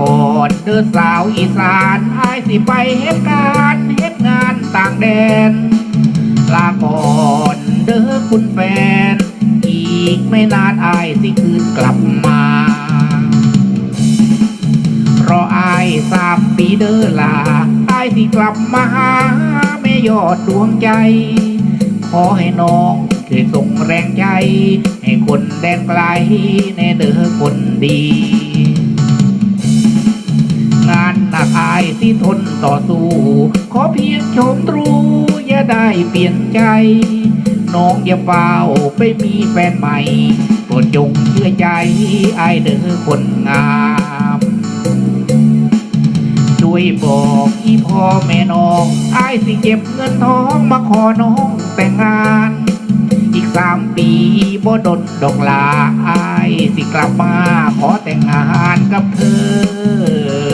ก่อนเดินสาวอีสานอายสิไปเฮ็ดการเฮ็ดงานต่างแดน ลาก่อนเด้อคุณแฟน อีกไม่นานอายสิคืนกลับมารออายสามปีเด้อลาอายสิกลับมาหาแม่ยอดดวงใจ ขอให้น้องช่วยส่งแรงใจ ให้คนแดนไกลในเด้อคนดี อายที่ทนต่อสู้ ขอเพียงชมตรูอย่าได้เปลี่ยนใจ น้องอย่าเฝ้าไปมีแฟนใหม่โปรดจงเชื่อใจไอายเด้อคนงามช่วยบอกอีพ่อแม่น้องไอายสิเก็บเงินทองมาขอน้องแต่งงานอีกสามปีบ่ดนดอกลาอายสิกลับมาขอแต่งงานกับเธอ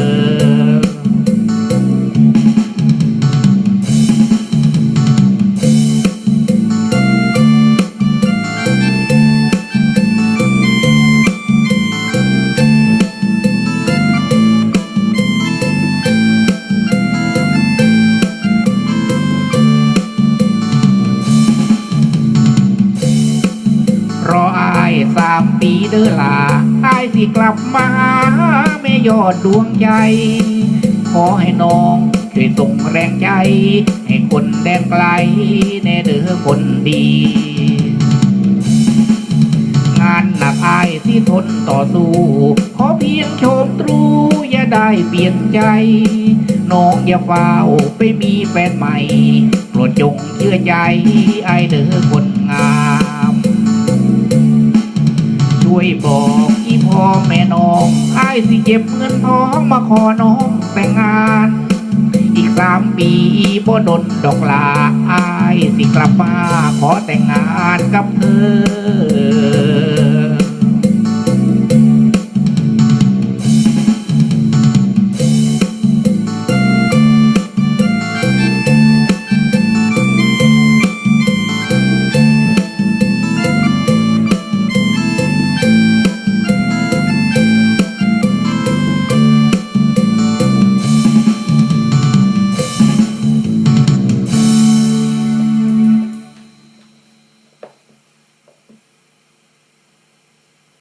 สามปีเด้อลาอายสิกลับมาหาแม่ยอดดวงใจ ขอให้น้องช่วยส่งแรงใจ ให้คนแดนไกลแน่เด้อคนดี งานหนักอายที่ทนต่อสู้ ขอเพียงชมตรูอย่าได้เปลี่ยนใจ น้องอย่าเฝ้าไปมีแฟนใหม่ โปรดจงเชื่อใจไอเด้อคนง สิเก็บเงินท้องมาขอน้องแต่งงาน อีกสามปีบ่ดนดอกลาไอ้ายสิกลับมาขอแต่งงานกับเธอ